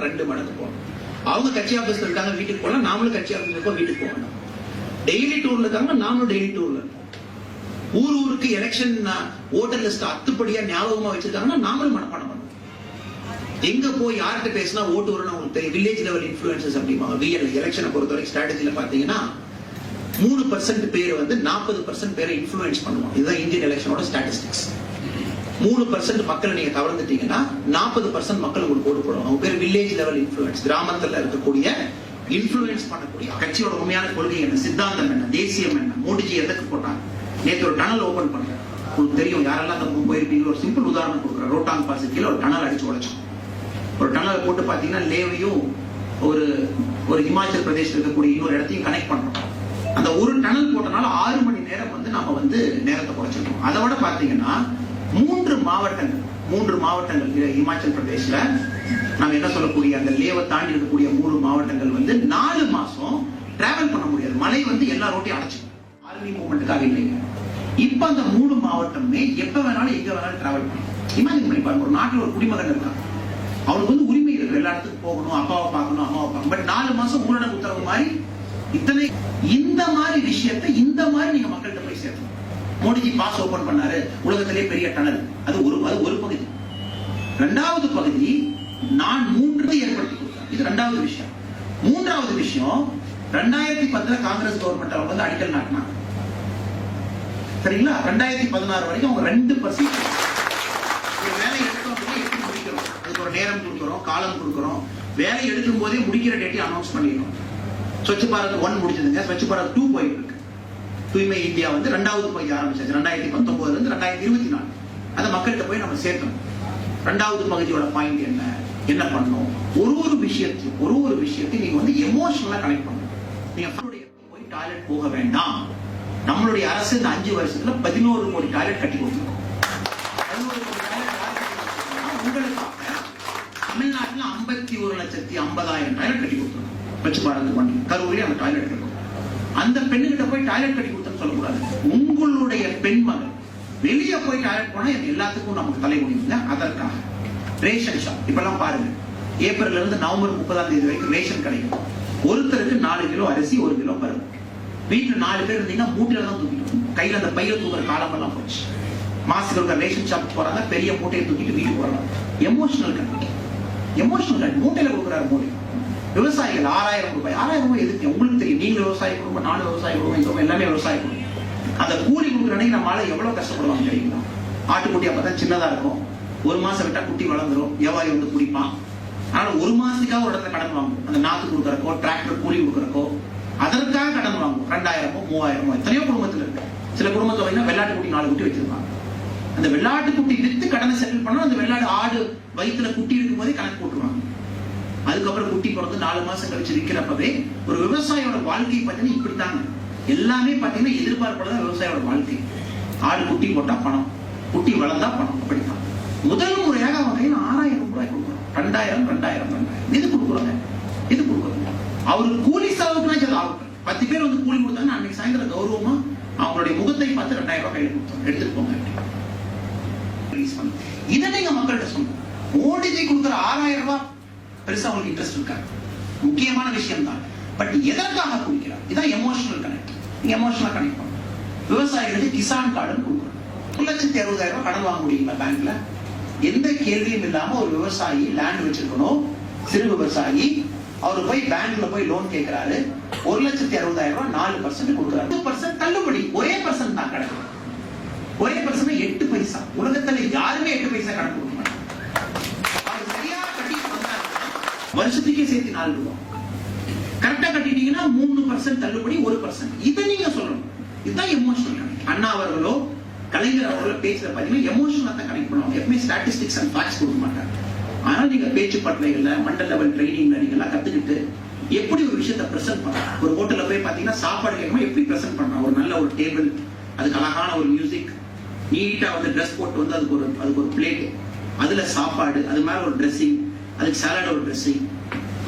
ரெண்டு மடங்கு போகணும். அவங்க கட்சி ஆபீஸ்ல இருக்காங்க வீட்டுக்கு போகலாம் நாமளும் கட்சி ஆபீஸ்ல இருக்கோம் வீட்டுக்கு போகணும் டெய்லி டூர்ல இருக்காங்க நாமளும் டெய்லி டூர்ல ஊர் ஊருக்கு எலெக்ஷன் ஓட்டர் லிஸ்ட் அத்துப்படியா ஞாபகமா வச்சிருக்காங்கன்னா நாமளும் மனப்பாடம் பண்ணணும். எங்க போய் யார்கிட்ட பேசினா ஓட்டு வரும்னு அவங்களுக்கு தெரியும். வில்லேஜ் லெவல் இன்ஃபுளுசஸ் அப்படிம்பாங்க. விஎல் எலெக்ஷனை பொறுத்தவரைக்கும் ஸ்ட்ராட்டஜியில பாத்தீங்கன்னா மூணு பர்சன்ட் பேர் வந்து நாற்பது பர்சன்ட் பேரை இன்ஃபுளுன்ஸ் பண்ணுவோம் இதுதான் இந்தியன் எலெக்ஷனோட ஸ்டாட்டிஸ்டிக்ஸ் மூணு பர்சன்ட் மக்களை நீங்க கவர்ந்துட்டீங்கன்னா நாற்பது பர்சன்ட் மக்கள் உங்களுக்கு ஓட்டு போடுவாங்க. அவங்க பேர் வில்லேஜ் லெவல் இன்ஃபுளுன்ஸ் கிராமத்துல இருக்கக்கூடிய இன்ஃபுளுன்ஸ் பண்ணக்கூடிய கட்சியோட உண்மையான கொள்கை என்ன? சித்தாந்தம் என்ன? தேசியம் என்ன? மோடிஜி எதற்கு போட்டாங்க? நேற்று ஒரு டனல் ஓபன் பண்றேன் உங்களுக்கு தெரியும் யாரெல்லாம் அந்த பக்கம் போயிருப்பீங்க? ஒரு சிம்பிள் உதாரணம் கொடுக்குறேன் ரோட்டாங் பாஸ் கீழே ஒரு டனல் அடிச்சு உடைச்சோம் ஒரு டனலை போட்டு பாத்தீங்கன்னா லேவையும் ஒரு ஒரு இமாச்சல் பிரதேசம் இருக்கக்கூடிய இன்னொரு இடத்தையும் கனெக்ட் பண்றோம். அந்த ஒரு டனல் போட்டனால ஆறு மணி நேரம் வந்து நம்ம வந்து நேரத்தை குறைச்சிருக்கோம். அதை விட பாத்தீங்கன்னா மூன்று மாவட்டங்கள் மூன்று மாவட்டங்கள் இமாச்சல் பிரதேஷ்ல. நம்ம என்ன சொல்லக்கூடிய அந்த லேவை தாண்டி இருக்கக்கூடிய மூணு மாவட்டங்கள் வந்து நாலு மாசம் டிராவல் பண்ண முடியாது. மழை வந்து எல்லா ரோட்டையும் அடைச்சு. ஆர்மி மூவ்மெண்ட்டுக்காக இல்லைங்க இப்ப அந்த மூணு மாவட்டமே எப்ப வேணாலும் எங்க வேணாலும் டிராவல் பண்ணும் இமேஜின் பண்ணி பாருங்க ஒரு நாட்டில் ஒரு குடிமகன் இருக்கான். அவனுக்கு வந்து உரிமை இருக்கு. எல்லா இடத்துக்கும் போகணும் அப்பாவை பார்க்கணும் அம்மாவை பார்க்கணும். பட் நாலு மாசம் ஊரடங்கு உத்தரவு மாதிரி இத்தனை இந்த மாதிரி விஷயத்த இந்த மாதிரி நீங்க மக்கள்கிட்ட போய் சேர்க்கணும் மோடிஜி பாஸ் ஓபன் பண்ணாரு. உலகத்திலே பெரிய டனல். அது ஒரு அது ஒரு பகுதி. ரெண்டாவது பகுதி நான் மூன்று ஏற்படுத்தி கொடுத்தேன். இது ரெண்டாவது விஷயம். மூன்றாவது விஷயம் ரெண்டாயிரத்தி பத்துல காங்கிரஸ் கவர்மெண்ட் அவங்க வந்து அடிக்கல் நாட்டினாங்க. சரிங்களா? ரெண்டாயிரத்தி பதினாறு வரைக்கும் அவங்க ரெண்டு பர்சன்ட் வேலை எடுத்தோம் எப்படி முடிக்கிறோம்? அதுக்கு ஒரு நேரம் கொடுக்குறோம் காலம் கொடுக்குறோம். வேலை எடுக்கும் போதே முடிக்கிற டேட்டி அனௌன்ஸ் பண்ணிடுறோம் ஸ்வச் பாரத் ஒன் முடிச்சதுங்க ஸ்வச் பாரத் டூ போயிட்டு இருக்கு. தூய்மை இந்தியா வந்து ரெண்டாவது பகுதி ஆரம்பிச்சாச்சு. ரெண்டாயிரத்தி பத்தொன்பதுல இருந்து ரெண்டாயிரத்தி இருபத்தி நாலு. அதை மக்கள்கிட்ட போய் நம்ம சேர்க்கணும். ரெண்டாவது பகுதியோட பாயிண்ட் என்ன? என்ன பண்ணணும்? ஒரு ஒரு விஷயத்தையும் ஒரு ஒரு விஷயத்தையும் நீங்க வந்து எமோஷனலா கனெக்ட் பண்ணணும். நீங்க போய் டாய்லெட் போக வேண்டாம். நம்மளுடைய அரசு இந்த அஞ்சு வருஷத்துல பதினோரு கோடி டாய்லெட் கட்டி கொடுத்துருக்கோம் தமிழ்நாட்டில் ஐம்பத்தி ஒரு லட்சத்தி ஐம்பதாயிரம் டாய்லெட் கட்டி கொடுத்துருக்கோம். வச்சு பாருங்க பண்ணி கரூரில் அந்த டாய்லெட் இருக்கும் அந்த பெண்ணுகிட்ட போய் டாய்லெட் கட்டி கொடுத்தன்னு சொல்லக்கூடாது. உங்களுடைய பெண் மகள் வெளியே போய் டாய்லெட் போனா இது எல்லாத்துக்கும் நமக்கு தலை முடியுங்க அதற்காக. ரேஷன் ஷாப் இப்பெல்லாம் பாருங்க. ஏப்ரல்ல இருந்து நவம்பர் முப்பதாம் தேதி வரைக்கும் ரேஷன் கிடைக்கும் ஒருத்தருக்கு நாலு கிலோ அரிசி ஒரு கிலோ பருப்பு. வீட்டுல நாலு பேர் இருந்தீங்கன்னா மூட்டையில தான் தூக்கிட்டு வரணும். கையில அந்த பையில தூக்குற காலமெல்லாம் போச்சு. மாசத்துக்கு ஒரு ரேஷன் ஷாப் போறாங்க பெரிய மூட்டையை தூக்கிட்டு வீட்டுக்கு போறாங்க. எமோஷனல் கண்டிப்பாக எமோஷனல் கனெக்ட் மூட்டையில கொடுக்குறாரு மோடி விவசாயிகள் ஆறாயிரம் ரூபாய். ஆறாயிரம் ரூபாய் எதுக்கு? உங்களுக்கு தெரியும். நீங்க விவசாய குடும்பம் நானும் விவசாய குடும்பம் இந்த எல்லாமே விவசாய குடும்பம். அந்த கூலி கொடுக்குற அன்னைக்கு நம்மளால எவ்வளவு கஷ்டப்படுவாங்க தெரியுங்களா ஆட்டுக்குட்டி அப்பதான் சின்னதா இருக்கும். ஒரு மாசம் விட்டா குட்டி வளர்ந்துரும். வியாபாரி வந்து குடிப்பான். ஆனா ஒரு மாசத்துக்காக ஒரு இடத்துல கடன் வாங்கும். அந்த நாத்து கொடுக்கறக்கோ டிராக்டர் கூலி கொடுக்கறக்கோ அதற்காக கடன் வாங்கும். ரெண்டாயிரமோ மூவாயிரமோ எத்தனையோ குடும்பத்துல இருக்கு. சில குடும்பத்துல பார்த்தீங்கன்னா வெள்ளாட்டு குட்டி நாலு குட்டி வச்சிருப்பாங்க. அந்த வெள்ளாட்டு குட்டி வித்து கடனை செட்டில் பண்ணா அந்த வெள்ளாடு ஆடு வயிற்றுல குட்டி இருக்கும் போதே கணக்கு போட்டுருவாங்க. அதுக்கப்புறம் குட்டி பிறந்து நாலு மாசம் கழிச்சு விற்கிறப்பவே ஒரு விவசாயியோட வாழ்க்கை பார்த்தீங்கன்னா இப்படித்தாங்க. எல்லாமே பார்த்தீங்கன்னா எதிர்பார்ப்பதான் விவசாயியோட வாழ்க்கை. ஆடு குட்டி போட்டா பணம் குட்டி வளர்ந்தா பணம் அப்படித்தான். முதல் முறையாக அவங்க கையில் ஆறாயிரம் ரூபாய் கொடுக்குறோம் ரெண்டாயிரம் ரெண்டாயிரம் ரெண்டாயிரம். இது கொடுக்குறாங்க? இது கொடுக்குறாங்க? அவருக்கு கூலி செலவுக்குனா சரி ஆகட்டும் பத்து பேர் வந்து கூலி கொடுத்தாங்க அன்னைக்கு சாயந்தரம் கௌரவமா அவங்களுடைய முகத்தை பார்த்து ரெண்டாயிரம் ரூபாய் கையில் கொடுத்தோம். எடுத்துட்டு போங்க. இதை நீங்க மக்கள்கிட்ட சொல்லுங்க மோடிஜி கொடுக்குற ஆறாயிரம் ரூபாய் பெருசா அவங்களுக்கு இன்ட்ரெஸ்ட் இருக்காது. முக்கியமான விஷயம் தான் பட் எதற்காக குடிக்கிறார்? இதான் எமோஷனல் கனெக்ட் நீங்க எமோஷனலா கனெக்ட் பண்ணணும். விவசாயிகளுக்கு கிசான் கார்டுன்னு கொடுக்குறோம் ஒரு லட்சத்தி அறுபதாயிரம் ரூபாய் கடன் வாங்க முடியுங்களா பேங்க்ல? எந்த கேள்வியும் இல்லாம ஒரு விவசாயி லேண்ட் வச்சிருக்கணும். சிறு விவசாயி. அவர் போய் பேங்க்ல போய் லோன் கேட்கிறாரு ஒரு லட்சத்தி அறுபதாயிரம் ரூபாய் நாலு பர்சன்ட் கொடுக்குறாரு. பர்சன்ட் தள்ளுபடி. ஒரே பர்சன்ட் தான் கிடைக்கும் ஒரே பர்சன்ட் எட்டு பைசா. உலகத்துல யாருமே எட்டு பைசா கணக்கு கொடுக்க மாட்டாங்க அவர் சரியா கட்டிட்டு வந்தாருன்னா, வருஷத்துக்கே சேர்த்து நாலு ரூபாய் கரெக்டா கட்டிட்டீங்கன்னா மூணு பர்சன்ட் தள்ளுபடி ஒரு பர்சன்ட் இதை நீங்க சொல்லணும். இதுதான் எமோஷனல் கனெக்ட் அண்ணா அவர்களோ கலைஞர் அவர்களோ பேசுற பாத்தீங்கன்னா எமோஷனலா தான் கனெக்ட் பண்ணுவாங்க. எப்பவுமே ஸ்டாட்டிஸ்டிக்ஸ் அண்ட் ஃபேக்ட்ஸ் கொடுக்க மாட்டாங்க. ஆனா நீங்க பேச்சு பட்டறைகள்ல மண்டல் லெவல் ட்ரைனிங்ல நீங்க எல்லாம் கத்துக்கிட்டு எப்படி ஒரு விஷயத்தை பிரசன்ட் பண்ணலாம்? ஒரு ஹோட்டல்ல போய் பாத்தீங்கன்னா சாப்பாடு கேட்கணும் எப்படி பிரசன்ட் பண்ணலாம்? ஒரு நல்ல ஒரு டேபிள் அதுக்கு அழகான ஒரு மியூசிக் நீட்டா வந்து ட்ரெஸ் போட்டு வந்து அதுக்கு ஒரு அதுக்கு ஒரு பிளேட் அதுல சாப்பாடு அது மேல ஒரு ட்ரெஸ்ஸிங் அதுக்கு சாலட் ஒரு ட்ரெஸ்ஸிங்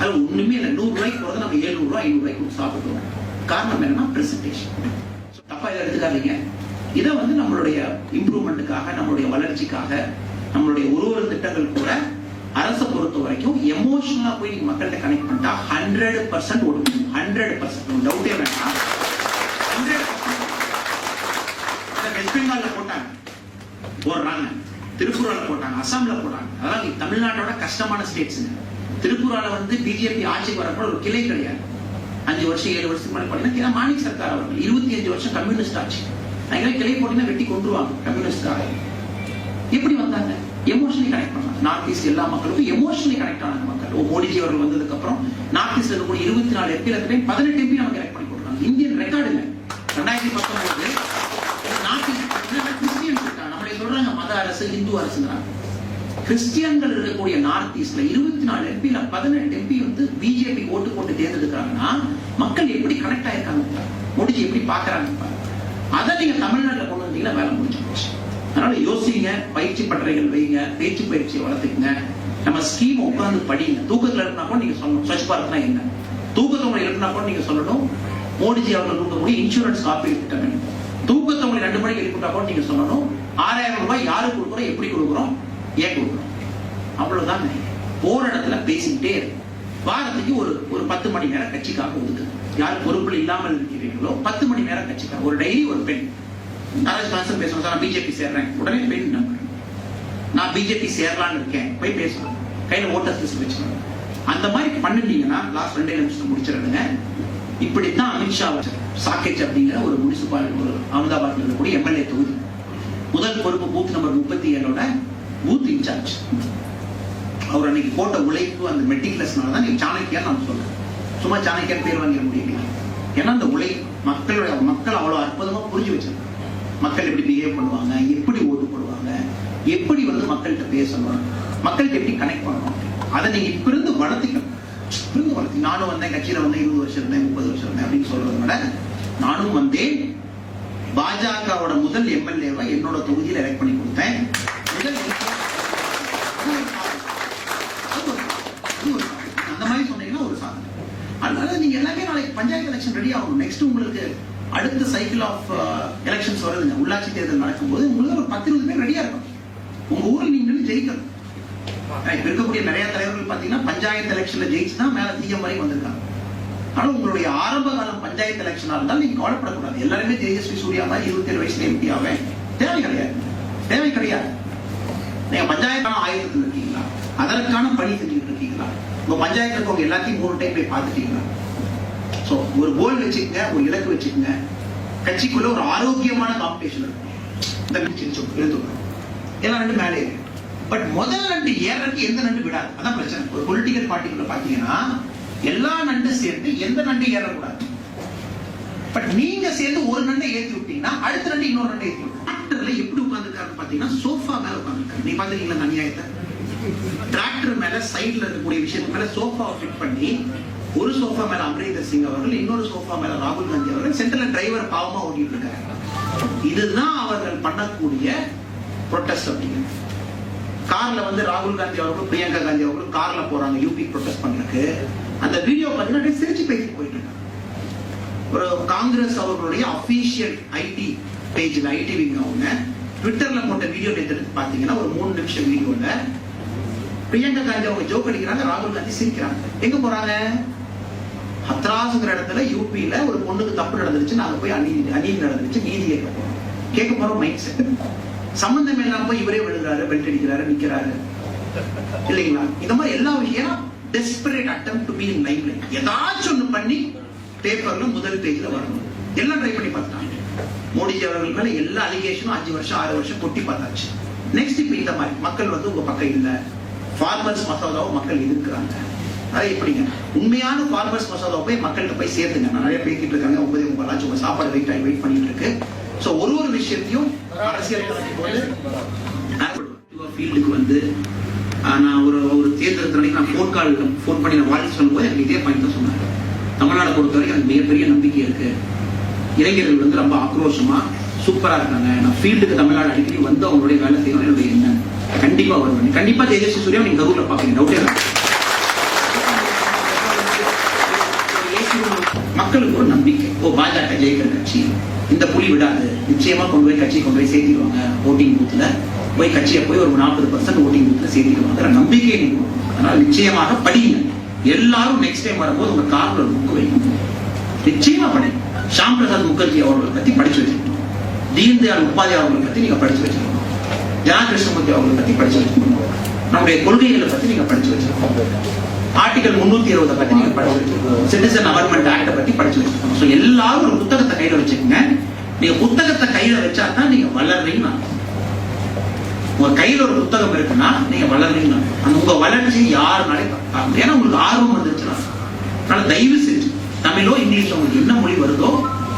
அது ஒண்ணுமே இல்லை. நூறு ரூபாய்க்கு போறது நம்ம ஏழுநூறு ரூபாய் ஐநூறு ரூபாய்க்கு கொடுத்து சாப்பிடுவோம் காரணம் என்னன்னா பிரசன்டேஷன் தப்பா இதை எடுத்துக்காதீங்க. இதை வந்து நம்மளுடைய இம்ப்ரூவ்மெண்ட்டுக்காக நம்மளுடைய வளர்ச்சிக்காக நம்மளுடைய ஒரு ஒரு திட்டங்கள் கூட அரசை பொறுத்த வரைக்கும் எமோஷனலா போய் நீங்க மக்கள்கிட்ட கனெக்ட் பண்ணிட்டா ஹண்ட்ரட் பர்சன்ட் ஓடும் ஹண்ட்ரட் பர்சன்ட் டவுட்டே வேண்டாம். ஹண்ட்ரட் வெஸ்ட் பெங்கால்ல போட்டாங்க. போடுறாங்க. திருப்பூரால போட்டாங்க அசாம்ல போட்டாங்க. அதெல்லாம் தமிழ்நாட்டோட கஷ்டமான ஸ்டேட்ஸ் திருப்பூரால வந்து பிஜேபி ஆட்சிக்கு வரப்போ ஒரு கிளை கிடையாது. அஞ்சு வருஷம் ஏழு வருஷத்துக்கு முன்னாடி பாத்தீங்கன்னா சர்க்கார் அவர்கள் இருபத்தி அஞ்சு வருஷம் கம்யூனிஸ்ட் ஆட்சி. அங்கே கிளை போட்டீங்கன்னா வெட்டி கொண்டுருவாங்க கம்யூனிஸ்ட் எப்படி வந்தாங்க? எமோஷனலி கனெக்ட் பண்ணாங்க. நார்த் ஈஸ்ட் எல்லா மக்களுக்கும் எமோஷனலி கனெக்ட் ஆனாங்க மக்கள். ஓ மோடிஜி அவர்கள் வந்ததுக்கு அப்புறம் நார்த் ஈஸ்ட் இருக்கக்கூடிய இருபத்தி நாலு எம்பி பதினெட்டு எம்பி நம்ம கனெக்ட் பண்ணி கொடுக்குறாங்க இந்தியன் ரெக்கார்டு இல்லை. ரெண்டாயிரத்தி பத்தொன்பது நார்த் ஈஸ்ட் கிறிஸ்டியன்ஸ் இருக்காங்க நம்மளை அரசு அரசுங்கிறாங்க. கிறிஸ்டியன்கள் இருக்கக்கூடிய நார்த் ஈஸ்ட்ல இருபத்தி நாலு எம்பியில பதினெட்டு எம்பி வந்து பிஜேபி ஓட்டு போட்டு தேர்ந்தெடுக்கிறாங்கன்னா மக்கள் எப்படி கனெக்ட் ஆயிருக்காங்க? முடிச்சு எப்படி பாக்குறாங்க அதை நீங்க தமிழ்நாட்டில் கொண்டு வந்தீங்கன்னா வேலை முடிஞ்சு போச்சு. அதனால யோசிங்க பயிற்சி பட்டறைகள் வைங்க பேச்சு பயிற்சியை வளர்த்துக்குங்க. நம்ம ஸ்கீம் உட்கார்ந்து படிங்க. தூக்கத்துல இருந்தா கூட நீங்க சொல்லணும். ஸ்வச் பாரத்னா என்ன? தூக்கத்தவங்களை இருந்தா கூட நீங்க சொல்லணும். மோடிஜி அவர்கள் கொடுக்கக்கூடிய இன்சூரன்ஸ் காப்பீடு திட்டம் என்ன தூக்கத்தவங்களை ரெண்டு மணிக்கு எழுப்பிட்டா கூட நீங்க சொல்லணும். ஆறாயிரம் ரூபாய் யாருக்கு கொடுக்குறோம்? எப்படி கொடுக்குறோம்? ஏன் கொடுக்குறோம்? அவ்வளவுதான் போற இடத்துல பேசிக்கிட்டே இருக்கு வாரத்துக்கு ஒரு ஒரு பத்து மணி நேரம் கட்சிக்காக ஒதுக்குது யார் பொறுப்பில் இல்லாமல் இருக்கிறீங்களோ பத்து மணி நேரம் கட்சிக்காக. ஒரு டெய்லி ஒரு பெண். நாராஜ் கான்சன் பேசணும் சார் நான் பிஜேபி சேர்றேன். உடனே பெண் நம்பர் நான் பிஜேபி சேரலான்னு இருக்கேன். போய் பேசணும் கையில ஓட்டர்ஸ் லிஸ்ட் வச்சுக்கணும் அந்த மாதிரி பண்ணிட்டீங்கன்னா லாஸ்ட் ரெண்டே நிமிஷம் முடிச்சிருங்க இப்படித்தான் அமித்ஷா சாக்கெட் அப்படிங்கிற ஒரு முனிசிபாலிட்டி ஒரு அகமதாபாத்ல இருக்கக்கூடிய எம்எல்ஏ தொகுதி. முதல் பொறுப்பு பூத் நம்பர் முப்பத்தி ஏழோட பூத் இன்சார்ஜ் அவர் அன்னைக்கு போட்ட உழைப்பு அந்த மெட்டிகுலஸ்னால தான் நீங்க சாணக்கியா நான் சொல்றேன். சும்மா சாணக்கியா பேர் வாங்கிட முடியல. ஏன்னா அந்த உழை மக்களுடைய மக்கள் அவ்வளவு அற்புதமா புரிஞ்சு வச்சிருக்காங்க. மக்கள் எப்படி பிஹேவ் பண்ணுவாங்க எப்படி ஓட்டு போடுவாங்க எப்படி வந்து மக்கள்கிட்ட பேசணும் மக்கள்கிட்ட எப்படி கனெக்ட் பண்ணணும் அதை நீங்க இப்ப இருந்து வளர்த்திக்கணும். இருந்து வளர்த்தி நானும் வந்தேன் கட்சியில வந்தேன் இருபது வருஷம் இருந்தேன் முப்பது வருஷம் இருந்தேன் அப்படின்னு சொல்றதை விட நானும் வந்தேன் பாஜகவோட முதல் எம்எல்ஏவை என்னோட தொகுதியில் எலெக்ட் பண்ணி கொடுத்தேன். முதல். அந்த மாதிரி சொன்னீங்கன்னா ஒரு சாதனை அதனால நீங்க எல்லாமே நாளைக்கு பஞ்சாயத்து எலெக்ஷன் ரெடி ஆகணும். நெக்ஸ்ட் உங்களுக்கு அடுத்த சைக்கிள் ஆஃப் எலெக்ஷன்ஸ் வருதுங்க. உள்ளாட்சி தேர்தல் நடக்கும்போது உங்களுக்கு ஒரு பத்து இருபது பேர் ரெடியா இருக்கும் உங்க ஊர்ல நீங்க ஜெயிக்கணும். இருக்கக்கூடிய நிறைய தலைவர்கள் பாத்தீங்கன்னா பஞ்சாயத்து எலெக்ஷன்ல ஜெயிச்சு தான் மேல சிஎம் வரைக்கும் வந்திருக்காங்க. ஆனா உங்களுடைய ஆரம்ப காலம் பஞ்சாயத்து எலெக்ஷனா இருந்தால் நீங்க கவலைப்படக்கூடாது. எல்லாருமே தேஜஸ்வி சூர்யா தான் இருபத்தி ஏழு வயசுல எம்பி ஆவேன். தேவை கிடையாது. தேவை கிடையாது. நீங்க பஞ்சாயத்தான ஆயுதத்தில் இருக்கீங்களா? அதற்கான பணி செஞ்சுட்டு இருக்கீங்களா? உங்க பஞ்சாயத்துல இருக்கவங்க எல்லாத்தையும் மூணு டைம் போய் பார்த்துட்டீங்களா? சோ ஒரு கோல் வச்சுக்கங்க ஒரு இலக்கு வச்சுக்கங்க. கட்சிக்குள்ள ஒரு ஆரோக்கியமான காம்படிஷன் இருக்கும் இந்த எழுத்துக்கணும் எல்லாம் ரெண்டு மேலே இருக்கு. பட் முதல் நண்டு ஏறக்கு எந்த நண்டு விடாது. அதான் பிரச்சனை. ஒரு பொலிட்டிக்கல் பார்ட்டிக்குள்ள பாத்தீங்கன்னா எல்லா நண்டு சேர்ந்து எந்த நண்டு ஏறக்கூடாது. பட் நீங்க சேர்ந்து ஒரு நண்டை ஏத்தி விட்டீங்கன்னா அடுத்த நண்டு இன்னொரு நண்டை ஏத்தி விடும் டிராக்டர்ல எப்படி உட்காந்துருக்காரு பாத்தீங்கன்னா சோஃபா மேல உட்காந்துருக்காரு நீ பாத்துருக்கீங்களா அநியாயத்தை? டிராக்டர் மேல சைடுல இருக்கக்கூடிய விஷயத்துக்கு மேல சோஃபா ஃபிட் பண்ணி ஒரு சோஃபா மேல அமரேந்தர் சிங் அவர்கள் இன்னொரு சோஃபா மேல ராகுல் காந்தி அவர்கள் சென்டர்ல டிரைவர் பாவமா ஓட்டிட்டு இருக்காரு இதுதான் அவர்கள் பண்ணக்கூடிய ப்ரொட்டஸ்ட் அப்படிங்கிறது. கார்ல வந்து ராகுல் காந்தி அவர்களும் பிரியங்கா காந்தி அவர்களும் கார்ல போறாங்க யூபி ப்ரொட்டஸ்ட் பண்றதுக்கு. அந்த வீடியோ பார்த்தீங்கன்னா சிரிச்சு பேசி போயிட்டு இருக்காங்க. ஒரு காங்கிரஸ் அவர்களுடைய அபிஷியல் ஐடி பேஜ்ல ஐடி விங்க அவங்க ட்விட்டர்ல போட்ட வீடியோ எடுத்து பாத்தீங்கன்னா ஒரு மூணு நிமிஷம் வீடியோல பிரியங்கா காந்தி அவங்க ஜோக் அடிக்கிறாங்க ராகுல் காந்தி சிரிக்கிறாங்க. எங்க போறாங்க? ஹத்ராஸ்ங்கிற இடத்துல யூபியில ஒரு பொண்ணுக்கு தப்பு நடந்துருச்சு நாங்க போய் அநீதி அநீதி நடந்துருச்சு நீதி கேட்க போறோம். கேட்க போறோம் மைண்ட் செட் சம்பந்தம் எல்லாம் போய் இவரே விழுகிறாரு பெல்ட் அடிக்கிறாரு நிக்கிறாரு. இல்லைங்களா? இந்த மாதிரி எல்லா விஷயம் desperate attempt to be in life ஏதாச்சும் ஒண்ணு பண்ணி பேப்பர்ல முதல் பேஜ்ல வரணும். எல்லாம் ட்ரை பண்ணி பார்த்தாங்க மோடிஜி அவர்கள் மேல எல்லா அலிகேஷனும் அஞ்சு வருஷம் ஆறு வருஷம் கொட்டி பார்த்தாச்சு. நெக்ஸ்ட் இப்ப இந்த மாதிரி மக்கள் வந்து உங்க பக்கம் இல்ல. ஃபார்மர்ஸ் மசோதாவும் மக்கள் இருக்கிறாங்க அது எப்படிங்க? உண்மையான ஃபார்மர்ஸ் மசோதாவை போய் மக்கள்கிட்ட போய் சேர்த்துங்க. நிறைய பேசிட்டு இருக்காங்க ஒன்பது ஒன்பதாச்சும் உங்க சாப்பாடு வெயிட் ஆகி வெயிட் பண்ணிட்டு இருக்கு. ஸோ ஒரு ஒரு விஷயத்தையும் அரசியல் போது ஃபீல்டுக்கு வந்து நான் ஒரு ஒரு தேர்தல் அன்னைக்கு நான் ஃபோன் கால் ஃபோன் பண்ணி நான் வாழ்த்து சொல்லும்போது எனக்கு இதே பாயிண்ட் தான் சொன்னாங்க தமிழ்நாடு பொறுத்த வரைக்கும் எனக்கு மிகப்பெரிய நம்பிக்கை இருக்கு. இளைஞர்கள் வந்து ரொம்ப ஆக்ரோஷமா சூப்பரா இருக்காங்க. நான் ஃபீல்டுக்கு தமிழ்நாடு அடிக்கடி வந்து அவங்களுடைய வேலை செய்யணும் என்னுடைய எண்ணம். கண்டிப்பா வருவேன் கண்டிப்பா தேஜஸ்வி சூர்யா நீங்க கரூர்ல பாப்பீங்க. டவுட்டே மக்களுக்கு ஒரு நம்பிக்கை. ஓ பாஜக ஜெயிக்கிற கட்சி. இந்த புலி விடாது. நிச்சயமா கொண்டு போய் கட்சி கொண்டு போய் சேர்த்திடுவாங்க. ஓட்டிங் பூத்துல போய் கட்சியை போய் ஒரு நாற்பது பர்சன்ட் ஓட்டிங் பூத்துல சேர்த்திடுவாங்கிற நம்பிக்கை அதனால நிச்சயமாக படிங்க எல்லாரும் நெக்ஸ்ட் டைம் வரும்போது உங்க கார்ல ஒரு புக் வைங்க நிச்சயமா படிங்க. ஷாம் பிரசாத் முகர்ஜி அவர்களை பத்தி படிச்சு வச்சிருக்கணும் தீன் தயாள் உபாத்யாய் அவர்களை பத்தி நீங்க படிச்சு வச்சிருக்கணும் ஜனா கிருஷ்ணமூர்த்தி அவர்களை பத்தி படிச்சு வச்சிருக்கணும் நம்முடைய கொள்கைகளை பத்தி நீங்க படிச்சு வச்சிருக்கணும் ஆர்டிகல் முன்னூத்தி இருபதை பத்தி நீங்க படிச்சு வச்சிருக்கணும் சிட்டிசன் அமெண்ட்மெண்ட் ஆக்டை பத்தி படிச்சு வச்சிருக்கணும் ஸோ எல்லாரும் ஒரு புத்தகத்தை கையில வச்சுக்கோங்க. நீங்க புத்தகத்தை கையில வச்சா தான் நீங்க வளர்றீங்க உங்க கையில ஒரு புத்தகம் இருக்குன்னா நீங்க வளர்றீங்க. அந்த உங்க வளர்ச்சி யாருனாலே பார்க்க ஏன்னா உங்களுக்கு ஆர்வம் வந்துச்சுன்னா. அதனால தயவு செஞ்சு தமிழோ இங்கிலீஷோ உங்களுக்கு என்ன மொழி வருதோ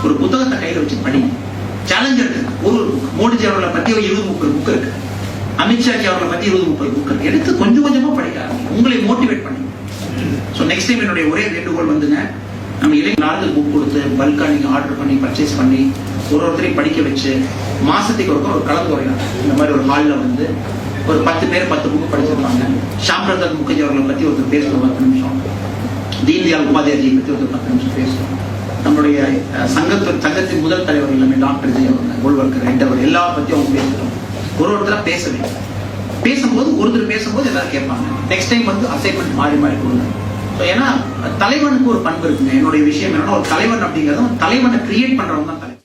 ஒரு புத்தகத்தை கையில வச்சு படிங்க. சேலஞ்ச் இருக்கு. ஒரு மோடிஜி அவர்களை பத்தி ஒரு இருபது முப்பது புக் இருக்கு. அமித்ஷாஜி அவர்களை பத்தி இருபது முப்பது புக் இருக்கு. எடுத்து கொஞ்சம் கொஞ்சமா படிக்க உங்களை மோட்டிவேட் பண்ணுங்க. ஸோ நெக்ஸ்ட் டைம் என்னுடைய ஒரே வேண்டுகோள் வந்துங்க. நம்ம இளைஞர்களுக்கு புக் கொடுத்து பல்கா நீங்க ஆர்டர் பண்ணி பர்ச்சேஸ் பண்ணி ஒரு ஒருத்தரையும் படிக்க வச்சு மாசத்துக்கு ஒருக்க ஒரு கலந்துரையாடல் இந்த மாதிரி ஒரு ஹாலில் வந்து ஒரு பத்து பேர் பத்து புக்கு படிச்சிருப்பாங்க. ஷாம் பிரசாத் முகர்ஜி அவர்களை பத்தி ஒருத்தர் பேசணும் பத்து நிமிஷம். தீன்தயாள் உபாத்யாஜியை பத்தி ஒருத்தர் பத்து நிமிஷம் பேசணும் நம்மளுடைய அஹ், சங்கத்து சங்கத்தின் முதல் தலைவர் எல்லாமே டாக்டர் ஜெய் அவங்க கோல்வர்க்கர் ரெண்டவர் எல்லா பத்தியும் அவங்க பேசணும் ஒரு ஒருத்தராக பேச வேண்டும். பேசும்போது ஒருத்தர் பேசும்போது எல்லாரும் கேட்பாங்க. நெக்ஸ்ட் டைம் வந்து அசைன்மெண்ட் மாறி மாறி கொடுங்க. ஏன்னா தலைவனுக்கு ஒரு பண்பு இருக்குங்க. என்னுடைய விஷயம் என்னன்னா ஒரு தலைவன் அப்படிங்கிறது தலைவனை கிரியேட் பண்றவங்க தான் தலைவன்.